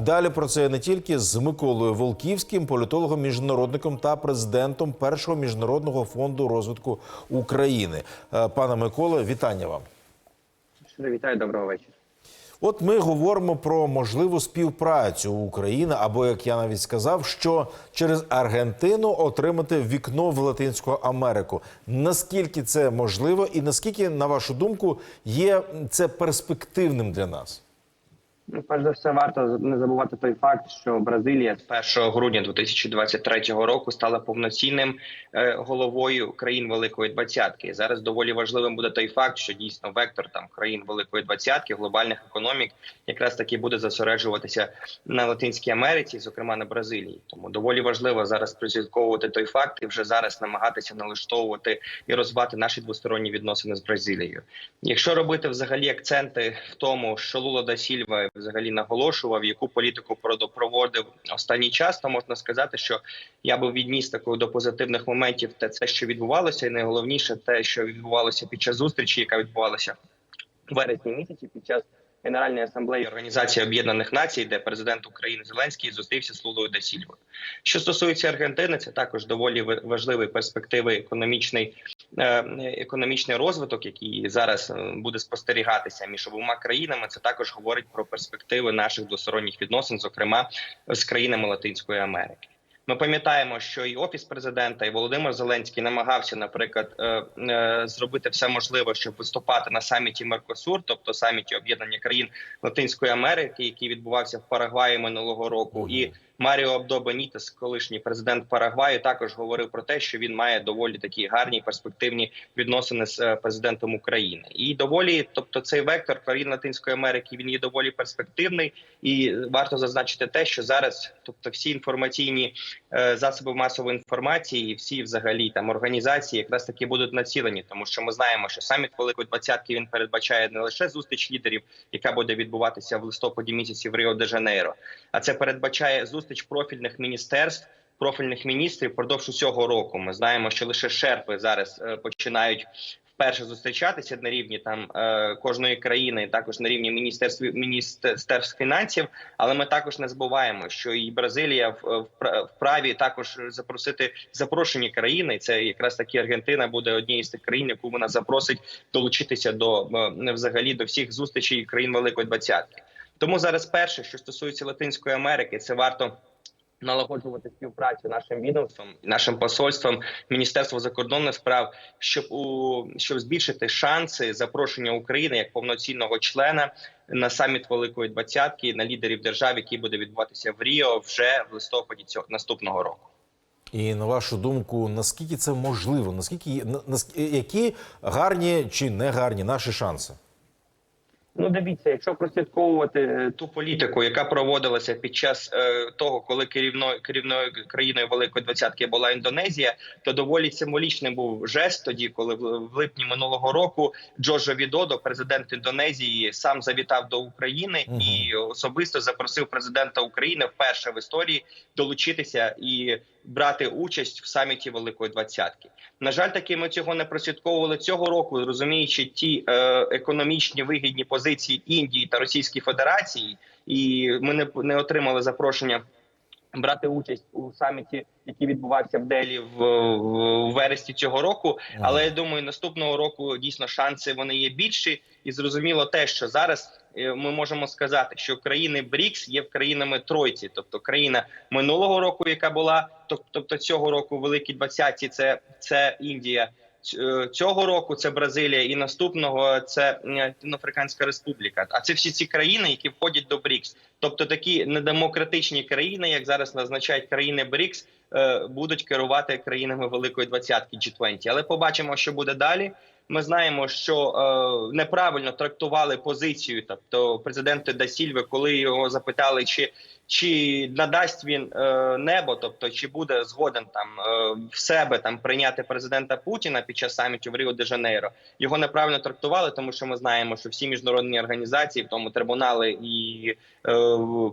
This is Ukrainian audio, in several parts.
Далі про це не тільки з Миколою Волківським, політологом, міжнародником та президентом першого міжнародного фонду розвитку України. Е, Пане Миколе, вітання вам. Вітаю, доброго вечора. От ми говоримо про можливу співпрацю України, або як я навіть сказав, що через Аргентину отримати вікно в Латинську Америку. Наскільки це можливо, і наскільки, на вашу думку, є це перспективним для нас? Перш за все, варто не забувати той факт, що Бразилія з 1 грудня 2023 року стала повноцінним е, головою країн Великої Двадцятки. Зараз доволі важливим буде той факт, що дійсно вектор там країн Великої Двадцятки, глобальних економік, якраз таки буде зосереджуватися на Латинській Америці, зокрема на Бразилії. Тому доволі важливо зараз прослідковувати той факт і вже зараз намагатися налаштовувати і розвивати наші двосторонні відносини з Бразилією. Якщо робити взагалі акценти в тому, що Лула да Сільва взагалі наголошував, яку політику проводив останній час, то можна сказати, що я би відніс такою до позитивних моментів те, це, що відбувалося, і найголовніше те, що відбувалося під час зустрічі, яка відбувалася в вересні місяці під час. Генеральної асамблеї Організації Об'єднаних Націй, де президент України Зеленський зустрівся з Лулою да Сільвою. Що стосується Аргентини, це також доволі ви- важливий перспективи економічний економічний розвиток, який зараз е, буде спостерігатися між обома країнами. Це також говорить про перспективи наших двосторонніх відносин, зокрема з країнами Латинської Америки. Ми пам'ятаємо, що і офіс президента, і Володимир Зеленський намагався, наприклад, е, е, зробити все можливе, щоб виступати на саміті Меркосур, тобто саміті об'єднання країн Латинської Америки, який відбувався в Парагваї минулого року, і Маріо Абдо Бенітес, колишній президент Парагваю, також говорив про те, що він має доволі такі гарні перспективні відносини з е, президентом України. І доволі, тобто, цей вектор країн Латинської Америки він є доволі перспективний, і варто зазначити те, що зараз, тобто, всі інформаційні е, засоби масової інформації, і всі взагалі там організації, якраз таки будуть націлені, тому що ми знаємо, що саміт Великої Двадцятки він передбачає не лише зустріч лідерів, яка буде відбуватися в листопаді місяці в Ріо де Жанейро, а це передбачає зустріч профільних міністерств. Профільних міністрів впродовж усього року ми знаємо, що лише шерпи зараз е, починають вперше зустрічатися на рівні там е, кожної країни, також на рівні міністерств міністерств фінансів. Але ми також не забуваємо, що і Бразилія вправі також запросити запрошені країни. Це якраз таки Аргентина буде однією з тих країн, яку вона запросить долучитися до е, взагалі до всіх зустрічей країн Великої Двадцятки. Тому зараз перше, що стосується Латинської Америки, це варто. Налагоджувати співпрацю нашим відомством, нашим посольством, міністерством закордонних справ, щоб у щоб збільшити шанси запрошення України як повноцінного члена на саміт Великої Двадцятки на лідерів держав, який буде відбуватися в Ріо вже в листопаді цього наступного року. І на вашу думку, наскільки це можливо? Наскільки на- наск- які гарні чи не гарні наші шанси? Ну, дивіться, якщо прослідковувати е, ту політику, яка проводилася під час е, того, коли керівною керівною країною Великої Двадцятки була Індонезія, то доволі символічним був жест тоді, коли в, в липні минулого року Джорджо Відодо, президент Індонезії, сам завітав до України Мгм. і особисто запросив президента України вперше в історії долучитися і брати участь в саміті Великої Двадцятки. На жаль, таки ми цього не прослідковували цього року, розуміючи ті е, економічні вигідні позиції Індії та Російської Федерації, і ми не, не отримали запрошення брати участь у саміті, який відбувався в Делі в, в, в вересні цього року. Але я думаю, наступного року дійсно шанси вони є більші, і зрозуміло те, що зараз ми можемо сказати, що країни БРІКС є країнами тройці, тобто країна минулого року, яка була, тобто цього року в великій двадцятці, це, це Індія. Е, Цього року це Бразилія, і наступного це е, Африканська Республіка. А це всі ці країни, які входять до БРІКС. Тобто такі недемократичні країни, як зараз назначають країни БРІКС, е, будуть керувати країнами Великої Двадцятки G20. Але побачимо, що буде далі. Ми знаємо, що е, неправильно трактували позицію, тобто президента Дасільви, коли його запитали, чи чи надасть він е, небо, тобто чи буде згоден там е, в себе там прийняти президента Путіна під час саміту в Ріо де Жанейро. Його неправильно трактували, тому що ми знаємо, що всі міжнародні організації, в тому трибунали і е,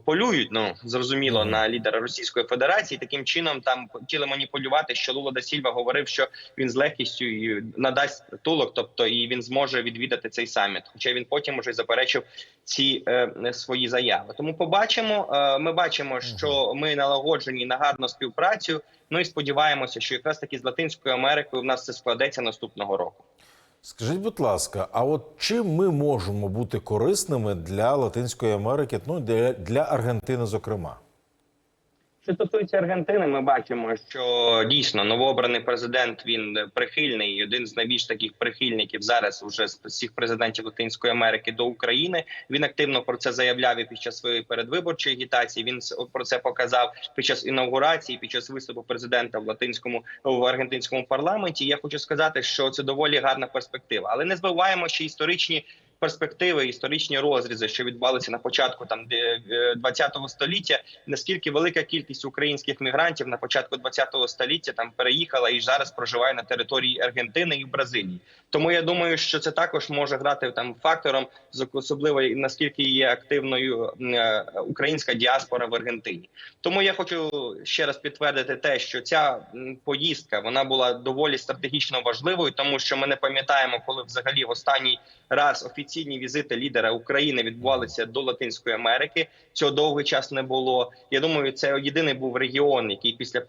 полюють. Ну зрозуміло на лідера Російської Федерації. Таким чином там хотіли маніпулювати, що Лула да Сільва говорив, що він з легкістю і надасть притулок, тобто і він зможе відвідати цей саміт. Хоча він потім уже заперечив ці е, свої заяви. Тому побачимо. Е, ми бачимо, що ми налагоджені на гарну співпрацю. Ну і сподіваємося, що якраз таки з Латинською Америкою в нас це складеться наступного року. Скажіть, будь ласка, а от чим ми можемо бути корисними для Латинської Америки, ну для, для Аргентини, зокрема? Що стосується Аргентини, ми бачимо, що дійсно новообраний президент він прихильний, один з найбільш таких прихильників зараз уже з всіх президентів Латинської Америки до України. Він активно про це заявляв і під час своєї передвиборчої агітації. Він про це показав під час інаугурації, під час виступу президента в латинському в аргентинському парламенті. Я хочу сказати, що це доволі гарна перспектива, але не забуваємо, що історичні перспективи, історичні розрізи, що відбувалися на початку там де, е, 20-го століття, наскільки велика кількість українських мігрантів на початку 20-го століття там переїхала і зараз проживає на території Аргентини і Бразилії. Тому я думаю, що це також може грати там фактором, особливо наскільки є активною е, українська діаспора в Аргентині. Тому я хочу ще раз підтвердити те, що ця поїздка вона була доволі стратегічно важливою, тому що ми не пам'ятаємо, коли взагалі в останній раз офіційні візити лідера України відбувалися до Латинської Америки. Цього довгий час не було. Я думаю, це єдиний був регіон, який після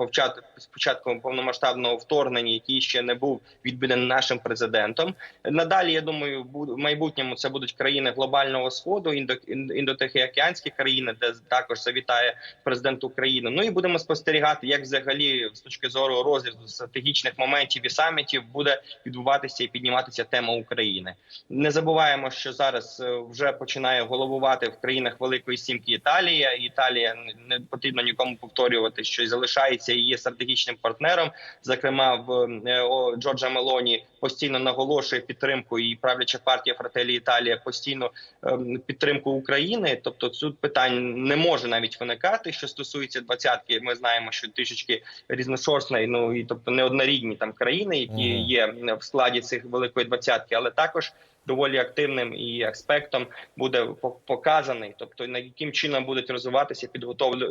спочатку повномасштабного вторгнення, який ще не був відбудений нашим президентом. Надалі я думаю, в майбутньому це будуть країни глобального сходу, індо ін- індотихоокеанські країни, де також завітає президент України. Ну і будемо спостерігати, як взагалі з точки зору розгляду стратегічних моментів і самітів буде відбуватися і підніматися тема України. Не забуваємо, що зараз е, вже починає головувати в країнах Великої Сімки Італія. Італія не потрібно нікому повторювати, що залишається і є стратегічним партнером. Зокрема, в е, Джорджа Мелоні постійно наголошує підтримку, і правляча партія Фрателі Італія постійно ем, підтримку України. Тобто, тут питань не може навіть виникати. Що стосується двадцятки, ми знаємо, що трішечки різношорстна, ну і тобто неоднорідні там країни, які є в складі цих великої двадцятки, але також доволі активним і аспектом буде показаний, тобто на яким чином будуть розвиватися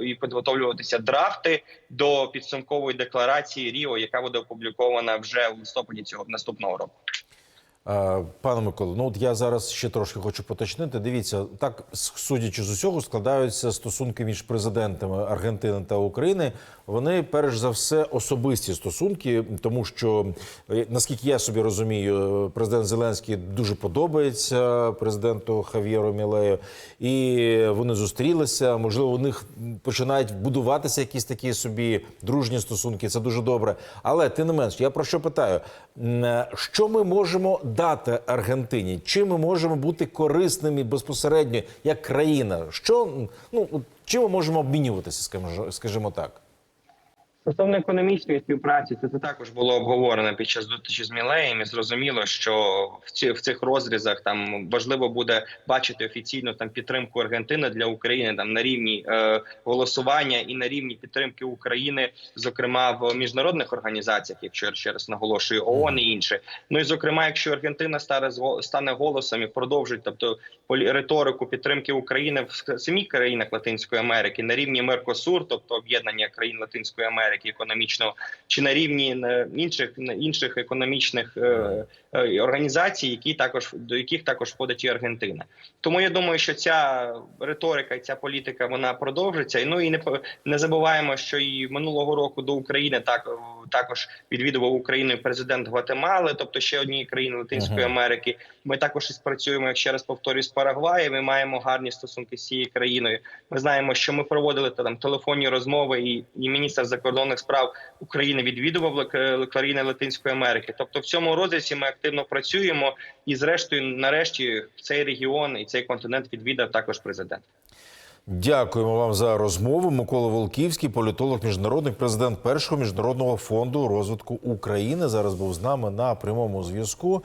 і підготовлюватися драфти до підсумкової декларації Ріо, яка буде опублікована вже у листопаді цього наступного року. Пане Миколо, ну от я зараз ще трошки хочу поточнити. Дивіться, так судячи з усього, складаються стосунки між президентами Аргентини та України. Вони перш за все особисті стосунки, тому що е, наскільки я собі розумію, е, президент Зеленський дуже подобається президенту Хав'єру Мілею, і вони зустрілися. Можливо, у них починають будуватися якісь такі собі дружні стосунки. Це дуже добре. Але тим не менш, я про що питаю? Е, Що ми можемо дати Аргентині? Чим ми можемо бути корисними безпосередньо як країна? Що ну чим ми можемо обмінюватися, скажімо, скажімо так? Стосовно економічної співпраці, це, це також було обговорено під час зустрічі з Мілеєм. І зрозуміло, що в ці в цих розрізах там важливо буде бачити офіційну там підтримку Аргентини для України там на рівні е, голосування і на рівні підтримки України, зокрема в міжнародних організаціях, якщо я ще раз наголошую ООН і інше. Ну і зокрема, якщо Аргентина стане стане голосом і продовжить, тобто риторику підтримки України в самих країнах Латинської Америки на рівні Меркосур, тобто об'єднання країн Латинської Америки економічно, чи на рівні інших інших економічних е, е, організацій, які також до яких також входить і Аргентина. Тому я думаю, що ця риторика, і ця політика вона продовжиться. І ну і не не забуваємо, що і минулого року до України так також відвідував Україну президент Гватемали, тобто ще однієї країни Латинської Ага. Америки. Ми також і спрацюємо, як ще раз повторюю, з Парагваєм. Ми маємо гарні стосунки з цією країною. Ми знаємо, що ми проводили там телефонні розмови, і, і міністр закордонних справ України відвідував країни Латинської Америки. Тобто, в цьому розрізі ми активно працюємо, і зрештою, нарешті, цей регіон і цей континент відвідав також президент. Дякуємо вам за розмову. Микола Волківський, політолог, міжнародник, президент першого міжнародного фонду розвитку України. Зараз був з нами на прямому зв'язку.